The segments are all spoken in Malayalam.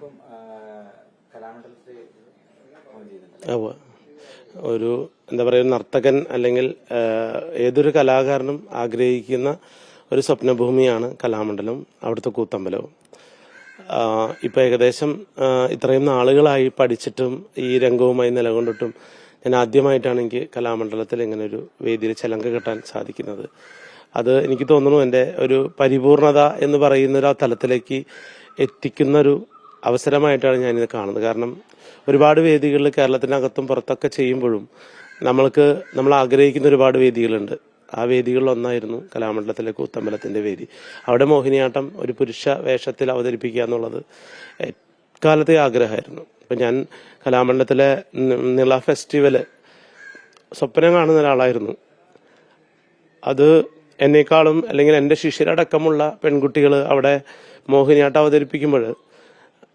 ഫോൺ ഒരു എന്താ പറയുക നർത്തകൻ അല്ലെങ്കിൽ ഏതൊരു കലാകാരനും ആഗ്രഹിക്കുന്ന ഒരു സ്വപ്നഭൂമിയാണ് കലാമണ്ഡലം അവിടുത്തെ കൂത്തമ്പലവും. ഇപ്പം ഏകദേശം ഇത്രയും നാളുകളായി പഠിച്ചിട്ടും ഈ രംഗവുമായി നിലകൊണ്ടിട്ടും ഞാൻ ആദ്യമായിട്ടാണ് എനിക്ക് കലാമണ്ഡലത്തിൽ ഇങ്ങനെ ഒരു വേദിയിൽ ചലങ്ക കെട്ടാൻ സാധിക്കുന്നത്. അത് എനിക്ക് തോന്നുന്നു എന്റെ ഒരു പരിപൂർണത എന്ന് പറയുന്ന ഒരു തലത്തിലേക്ക് എത്തിക്കുന്ന ഒരു അവസരമായിട്ടാണ് ഞാനിത് കാണുന്നത്. കാരണം ഒരുപാട് വേദികളിൽ കേരളത്തിനകത്തും പുറത്തൊക്കെ ചെയ്യുമ്പോഴും നമ്മൾക്ക് നമ്മൾ ആഗ്രഹിക്കുന്ന ഒരുപാട് വേദികളുണ്ട്. ആ വേദികളിൽ ഒന്നായിരുന്നു കലാമണ്ഡലത്തിലെ കൂത്തമ്പലത്തിന്റെ വേദി. അവിടെ മോഹിനിയാട്ടം ഒരു പുരുഷ വേഷത്തിൽ അവതരിപ്പിക്കുക എന്നുള്ളത് എക്കാലത്തെ ആഗ്രഹമായിരുന്നു. അപ്പം ഞാൻ കലാമണ്ഡലത്തിലെ നിള ഫെസ്റ്റിവൽ സ്വപ്നം കാണുന്ന ഒരാളായിരുന്നു. അത് എന്നേക്കാളും അല്ലെങ്കിൽ എന്റെ ശിഷ്യരടക്കമുള്ള പെൺകുട്ടികൾ അവിടെ മോഹിനിയാട്ടം അവതരിപ്പിക്കുമ്പോൾ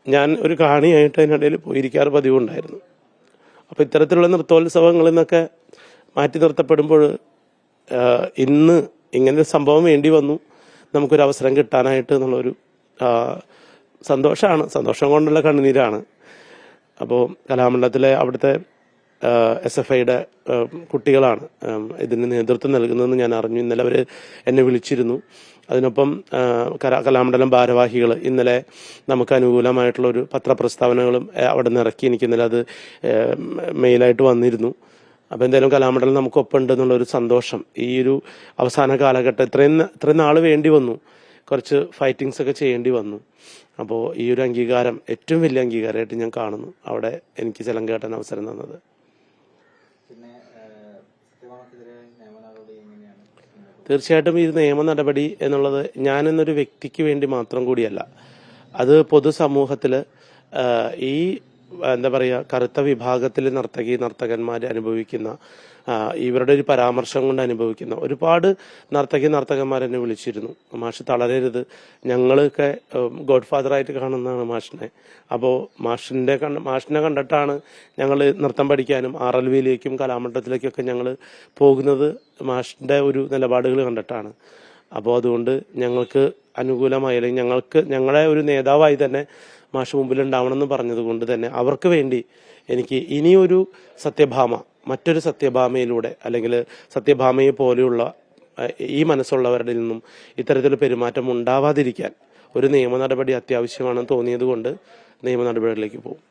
ഞാൻ ഒരു കാണിയായിട്ട് അതിനിടയിൽ പോയിരിക്കാറ് പതിവുണ്ടായിരുന്നു. അപ്പോൾ ഇത്തരത്തിലുള്ള നൃത്തോത്സവങ്ങളിൽ നിന്നൊക്കെ മാറ്റി നിർത്തപ്പെടുമ്പോൾ ഇന്ന് ഇങ്ങനൊരു സംഭവം വേണ്ടി വന്നു. നമുക്കൊരു അവസരം കിട്ടാനായിട്ട് എന്നുള്ളൊരു സന്തോഷമാണ് സന്തോഷം കൊണ്ടുള്ള കണ്ണുനീരാണ്. അപ്പോൾ കലാമണ്ഡലത്തിലെ അവിടുത്തെ എസ് എഫ് ഐയുടെ കുട്ടികളാണ്. ഇതിന് നേതൃത്വം നൽകുന്നതെന്ന് ഞാൻ അറിഞ്ഞു. ഇന്നലെ അവർ എന്നെ വിളിച്ചിരുന്നു. അതിനൊപ്പം കലാമണ്ഡലം ഭാരവാഹികൾ ഇന്നലെ നമുക്ക് അനുകൂലമായിട്ടുള്ള ഒരു പത്രപ്രസ്താവനകളും അവിടെ നിന്ന് ഇറക്കി. എനിക്ക് ഇന്നലെ അത് മെയിലായിട്ട് വന്നിരുന്നു. അപ്പോൾ എന്തായാലും കലാമണ്ഡലം നമുക്കൊപ്പം ഉണ്ട് എന്നുള്ളൊരു സന്തോഷം. ഈ ഒരു അവസാന കാലഘട്ടം ഇത്രയും ഇത്രയും നാൾ വേണ്ടി വന്നു. കുറച്ച് ഫൈറ്റിങ്സ് ഒക്കെ ചെയ്യേണ്ടി വന്നു. അപ്പോൾ ഈ ഒരു അംഗീകാരം ഏറ്റവും വലിയ അംഗീകാരമായിട്ട് ഞാൻ കാണുന്നു. അവിടെ എനിക്ക് ചിലം കെട്ടാൻ അവസരം തന്നത്. പിന്നെ തീർച്ചയായിട്ടും ഈ നിയമ നടപടി എന്നുള്ളത് ഞാനെന്നൊരു വ്യക്തിക്ക് വേണ്ടി മാത്രം കൂടിയല്ല. അത് പൊതുസമൂഹത്തിൽ ഈ എന്താ പറയുക കറുത്ത വിഭാഗത്തിലെ നർത്തകി നർത്തകന്മാർ അനുഭവിക്കുന്ന ഇവരുടെ ഒരു പരാമർശം കൊണ്ട് അനുഭവിക്കുന്ന ഒരുപാട് നർത്തകി നർത്തകന്മാരെന്നെ വിളിച്ചിരുന്നു. മാഷ് തളരരുത്. ഞങ്ങളൊക്കെ ഗോഡ് ഫാദറായിട്ട് കാണുന്നതാണ് മാഷിനെ. അപ്പോൾ മാഷിന്റെ കണ്ട മാഷിനെ കണ്ടിട്ടാണ് ഞങ്ങൾ നൃത്തം പഠിക്കാനും ആർ എൽ വിയിലേക്കും കലാമണ്ഡലത്തിലേക്കൊക്കെ ഞങ്ങൾ പോകുന്നത് മാഷിന്റെ ഒരു നിലപാടുകൾ കണ്ടിട്ടാണ്. അപ്പോൾ അതുകൊണ്ട് ഞങ്ങൾക്ക് അനുകൂലമായി അല്ലെങ്കിൽ ഞങ്ങൾക്ക് ഞങ്ങളെ ഒരു നേതാവായി തന്നെ മാഷ് മുമ്പിൽ ഉണ്ടാവണമെന്ന് പറഞ്ഞതുകൊണ്ട് തന്നെ അവർക്ക് വേണ്ടി എനിക്ക് ഇനിയൊരു സത്യഭാമ മറ്റൊരു സത്യഭാമയിലൂടെ അല്ലെങ്കിൽ സത്യഭാമയെ പോലെയുള്ള ഈ മനസ്സുള്ളവരുടെ നിന്നും ഇത്തരത്തിലുള്ള പെരുമാറ്റം ഉണ്ടാവാതിരിക്കാൻ ഒരു നിയമ നടപടി അത്യാവശ്യമാണെന്ന് തോന്നിയത് കൊണ്ട് നിയമ നടപടികളിലേക്ക് പോകും.